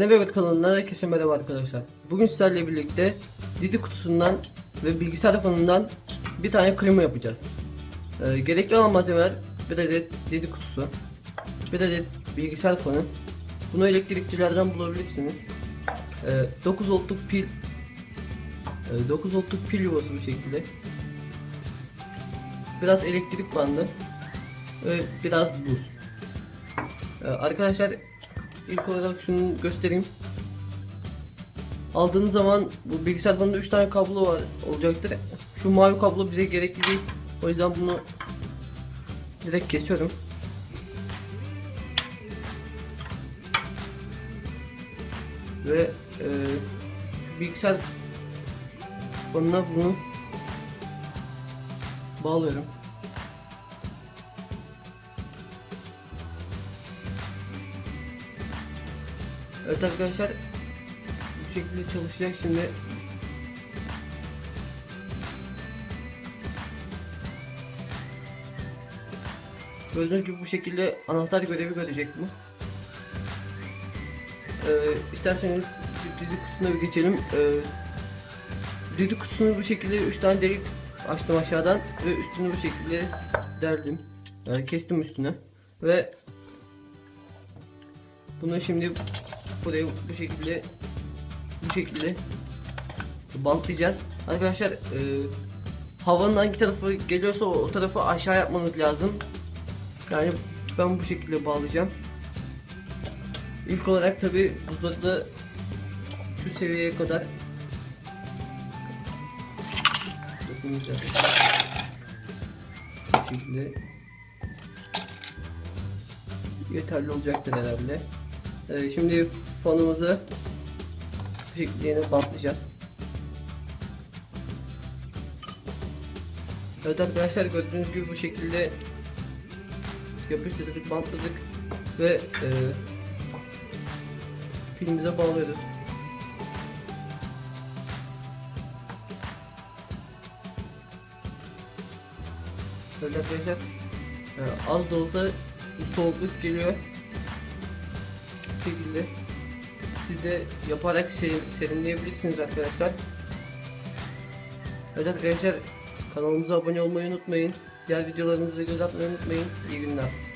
Benevegot kanalından herkese merhaba arkadaşlar. Bugün sizlerle birlikte Didi kutusundan ve bilgisayar fanından bir tane klima yapacağız. Ee, gerekli olan malzemeler bir adet Didi kutusu, bir adet bilgisayar fanı. Bunu elektrikçilerden bulabilirsiniz. Ee, 9 voltluk pil, ee, 9 voltluk pil yuvası bu şekilde. Biraz elektrik bandı ve biraz buz. Ee, arkadaşlar ilk olarak şunu göstereyim. Aldığınız zaman bu bilgisayar fanında 3 tane kablo var olacaktır. Şu mavi kablo bize gerekli değil. O yüzden bunu direkt kesiyorum. Ve e, bilgisayar fanına bunu bağlıyorum. Evet arkadaşlar bu şekilde çalışacak şimdi. Gördüğünüz gibi bu şekilde anahtar görevi görecek bu. Ee, isterseniz düdük kutusuna bir geçelim. Ee, düdük kutusunu bu şekilde 3 tane delik açtım aşağıdan ve üstünü bu şekilde deldim. Yani kestim üstüne ve bunu şimdi buraya bu şekilde bu şekilde bantlayacağız. Arkadaşlar e, havanın hangi tarafı geliyorsa o, o tarafı aşağı yapmanız lazım. Yani ben bu şekilde bağlayacağım. İlk olarak tabi buzları şu seviyeye kadar dokunacağız. Yeterli olacaktır herhalde. Ee, şimdi fanımızı bu şekilde. Evet arkadaşlar gördüğünüz gibi bu şekilde yapıştırdık, bantladık ve e, filmimize bağlıyoruz. Evet arkadaşlar e, az da olsa soğukluk geliyor. Şekilde siz de yaparak serin, serinleyebilirsiniz arkadaşlar. Evet arkadaşlar kanalımıza abone olmayı unutmayın. Diğer videolarımıza göz atmayı unutmayın. İyi günler.